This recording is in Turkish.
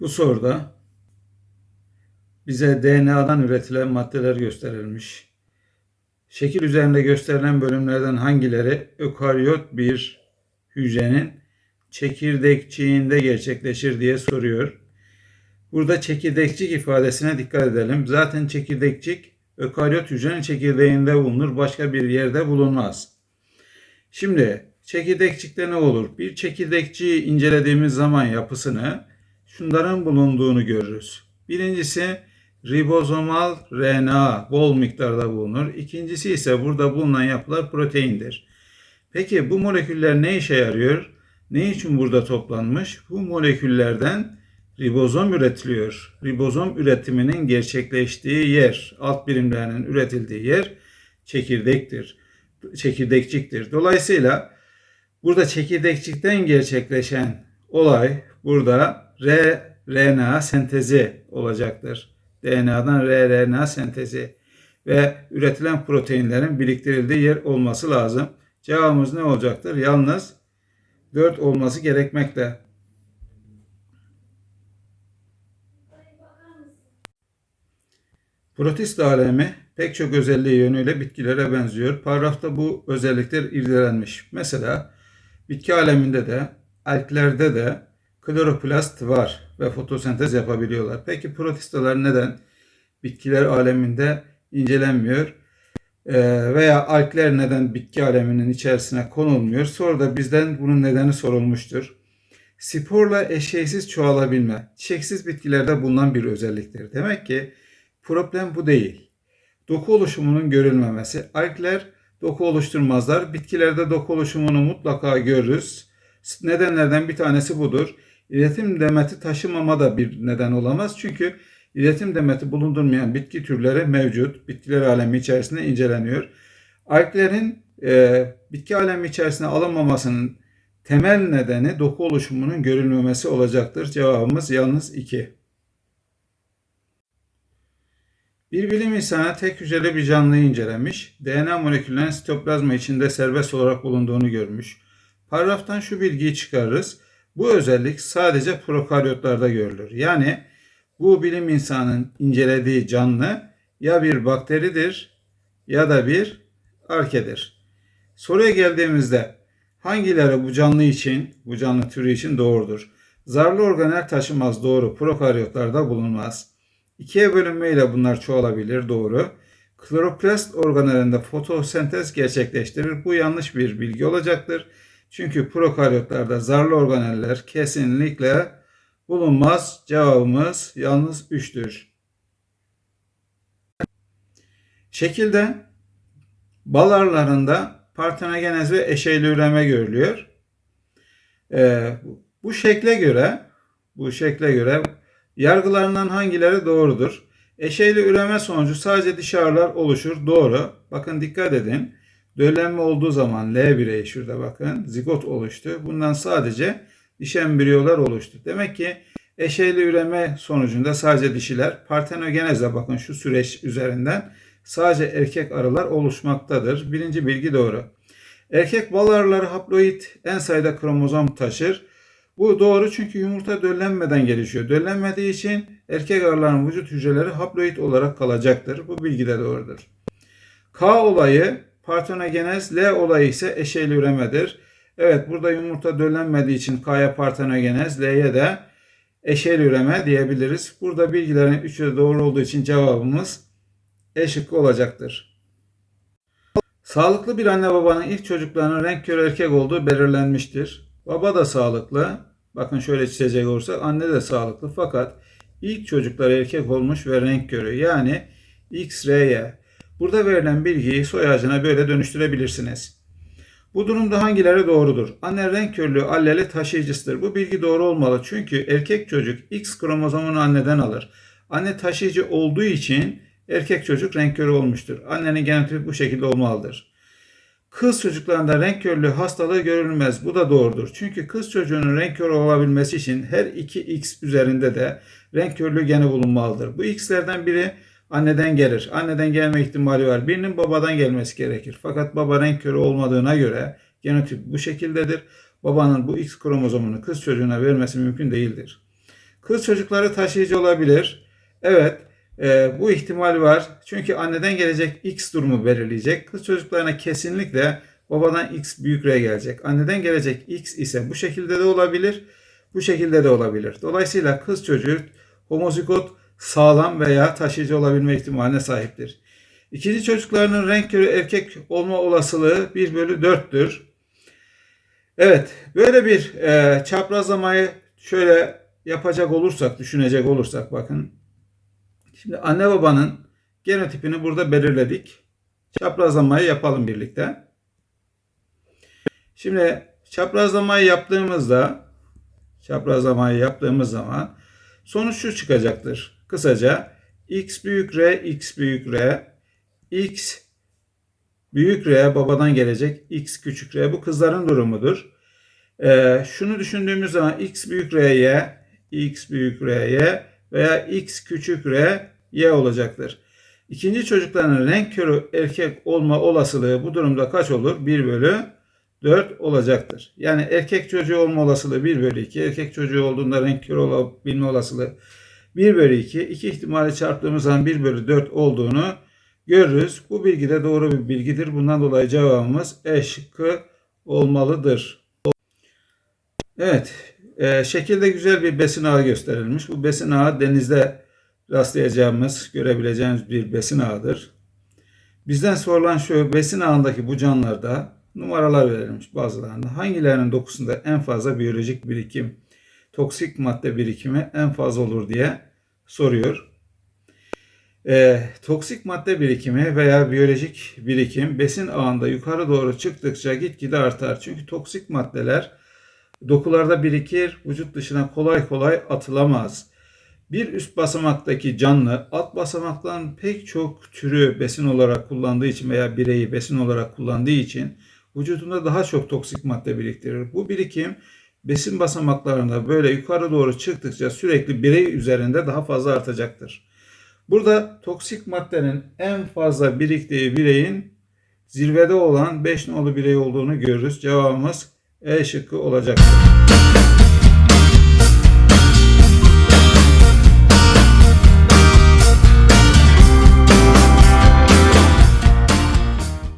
Bu soruda bize DNA'dan üretilen maddeler gösterilmiş. Şekil üzerinde gösterilen bölümlerden hangileri ökaryot bir hücrenin çekirdekçiğinde gerçekleşir diye soruyor. Burada çekirdekçik ifadesine dikkat edelim. Zaten çekirdekçik ökaryot hücrenin çekirdeğinde bulunur, başka bir yerde bulunmaz. Şimdi çekirdekçikte ne olur? Bir çekirdekçiyi incelediğimiz zaman yapısını şunların bulunduğunu görürüz. Birincisi ribozomal RNA bol miktarda bulunur. İkincisi ise burada bulunan yapılar proteindir. Peki bu moleküller ne işe yarıyor? Ne için burada toplanmış? Bu moleküllerden ribozom üretiliyor. Ribozom üretiminin gerçekleştiği yer, alt birimlerinin üretildiği yer çekirdektir. Çekirdekçiktir. Dolayısıyla burada çekirdekçikten gerçekleşen olay burada R, RNA sentezi olacaktır. DNA'dan rRNA sentezi ve üretilen proteinlerin biriktirildiği yer olması lazım. Cevabımız ne olacaktır? Yalnız 4 olması gerekmekte. Protist alemi pek çok özelliği yönüyle bitkilere benziyor. Paragrafta bu özellikler irdelenmiş. Mesela bitki aleminde de, alglerde de kloroplast var ve fotosentez yapabiliyorlar. Peki protistalar neden bitkiler aleminde incelenmiyor? Ee, veya algler neden bitki aleminin içerisine konulmuyor? Soruda bizden bunun nedeni sorulmuştur. Sporla eşeğsiz çoğalabilme, çiçeksiz bitkilerde bulunan bir özelliktir. Demek ki problem bu değil. Doku oluşumunun görülmemesi. Algler doku oluşturmazlar. Bitkilerde doku oluşumunu mutlaka görürüz. Nedenlerden bir tanesi budur. İletim demeti taşımama da bir neden olamaz. Çünkü iletim demeti bulundurmayan bitki türleri mevcut. Bitkiler alemi içerisinde inceleniyor. Alglerin e, bitki alemi içerisine alınmamasının temel nedeni doku oluşumunun görülmemesi olacaktır. Cevabımız yalnız 2. Bir bilim insanı tek hücreli bir canlıyı incelemiş. DNA moleküllerinin sitoplazma içinde serbest olarak bulunduğunu görmüş. Paragraftan şu bilgiyi çıkarırız. Bu özellik sadece prokaryotlarda görülür. Yani bu bilim insanın incelediği canlı ya bir bakteridir ya da bir arkedir. Soruya geldiğimizde hangileri bu canlı için, bu canlı türü için doğrudur? Zarlı organel taşımaz doğru, prokaryotlarda bulunmaz. İkiye bölünmeyle bunlar çoğalabilir doğru. Kloroplast organelinde fotosentez gerçekleştirir. Bu yanlış bir bilgi olacaktır. Çünkü prokaryotlarda zarlı organeller kesinlikle bulunmaz. Cevabımız yalnız 3'tür. Şekilde bal arılarında partenogenez ve eşeyli üreme görülüyor. Ee, bu şekle göre bu şekle göre yargılarından hangileri doğrudur? Eşeyli üreme sonucu sadece dişi oluşur. Doğru. Bakın dikkat edin. Döllenme olduğu zaman L bireyi şurada bakın zigot oluştu. Bundan sadece dişi embriyolar oluştu. Demek ki eşeyli üreme sonucunda sadece dişiler partenogenezle bakın şu süreç üzerinden sadece erkek arılar oluşmaktadır. Birinci bilgi doğru. Erkek bal arıları haploid en sayıda kromozom taşır. Bu doğru çünkü yumurta döllenmeden gelişiyor. Döllenmediği için erkek arıların vücut hücreleri haploid olarak kalacaktır. Bu bilgi de doğrudur. K olayı partenogenez, L olayı ise eşeyli üremedir. Evet burada yumurta döllenmediği için K'ya partenogenez, L'ye de eşeyli üreme diyebiliriz. Burada bilgilerin üçü de doğru olduğu için cevabımız E şıkkı olacaktır. Sağlıklı bir anne babanın ilk çocuklarının renk körü erkek olduğu belirlenmiştir. Baba da sağlıklı. Bakın şöyle çizecek olursak anne de sağlıklı. Fakat ilk çocuklar erkek olmuş ve renk körü. Yani XRY. Burada verilen bilgiyi soy ağacına böyle dönüştürebilirsiniz. Bu durumda hangileri doğrudur? Anne renk körlüğü alleli taşıyıcısıdır. Bu bilgi doğru olmalı çünkü erkek çocuk X kromozomunu anneden alır. Anne taşıyıcı olduğu için erkek çocuk renk körü olmuştur. Annenin genotipi bu şekilde olmalıdır. Kız çocuklarında renk körlüğü hastalığı görülmez. Bu da doğrudur. Çünkü kız çocuğunun renk körü olabilmesi için her iki X üzerinde de renk körlüğü geni bulunmalıdır. Bu X'lerden biri anneden gelir. Anneden gelme ihtimali var. Birinin babadan gelmesi gerekir. Fakat baba renk körü olmadığına göre genotip bu şekildedir. Babanın bu X kromozomunu kız çocuğuna vermesi mümkün değildir. Kız çocukları taşıyıcı olabilir. Evet, e, bu ihtimal var. Çünkü anneden gelecek X durumu belirleyecek. Kız çocuklarına kesinlikle babadan X büyük R gelecek. Anneden gelecek X ise bu şekilde de olabilir. Bu şekilde de olabilir. Dolayısıyla kız çocuğu homozigot sağlam veya taşıyıcı olabilme ihtimaline sahiptir. İkinci çocuklarının renk körü erkek olma olasılığı 1 bölü 4'tür. Evet, böyle bir e, çaprazlamayı şöyle yapacak olursak, düşünecek olursak bakın. Şimdi anne babanın genotipini burada belirledik. Çaprazlamayı yapalım birlikte. Şimdi çaprazlamayı yaptığımızda çaprazlamayı yaptığımız zaman sonuç şu çıkacaktır. Kısaca x büyük r, x büyük r, x büyük r babadan gelecek, x küçük r bu kızların durumudur. Ee, şunu düşündüğümüz zaman x büyük r'ye, x büyük r'ye veya x küçük r y olacaktır. İkinci çocukların renk körü erkek olma olasılığı bu durumda kaç olur? 1 bölü 4 olacaktır. Yani erkek çocuğu olma olasılığı 1 bölü 2. Erkek çocuğu olduğunda renk körü olabilme olasılığı 1 bölü 2. İki ihtimali çarptığımız zaman 1 bölü 4 olduğunu görürüz. Bu bilgi de doğru bir bilgidir. Bundan dolayı cevabımız E şıkkı olmalıdır. Evet, e, şekilde güzel bir besin ağı gösterilmiş. Bu besin ağı denizde rastlayacağımız, görebileceğimiz bir besin ağıdır. Bizden sorulan şu besin ağındaki bu canlılarda numaralar verilmiş bazılarında. Hangilerinin dokusunda en fazla biyolojik birikim, toksik madde birikimi en fazla olur diye soruyor. E, toksik madde birikimi veya biyolojik birikim besin ağında yukarı doğru çıktıkça gitgide artar. Çünkü toksik maddeler dokularda birikir, vücut dışına kolay kolay atılamaz. Bir üst basamaktaki canlı alt basamaktan pek çok türü besin olarak kullandığı için veya bireyi besin olarak kullandığı için vücudunda daha çok toksik madde biriktirir. Bu birikim besin basamaklarında böyle yukarı doğru çıktıkça sürekli birey üzerinde daha fazla artacaktır. Burada toksik maddenin en fazla biriktiği bireyin zirvede olan 5 nolu birey olduğunu görürüz. Cevabımız E şıkkı olacaktır.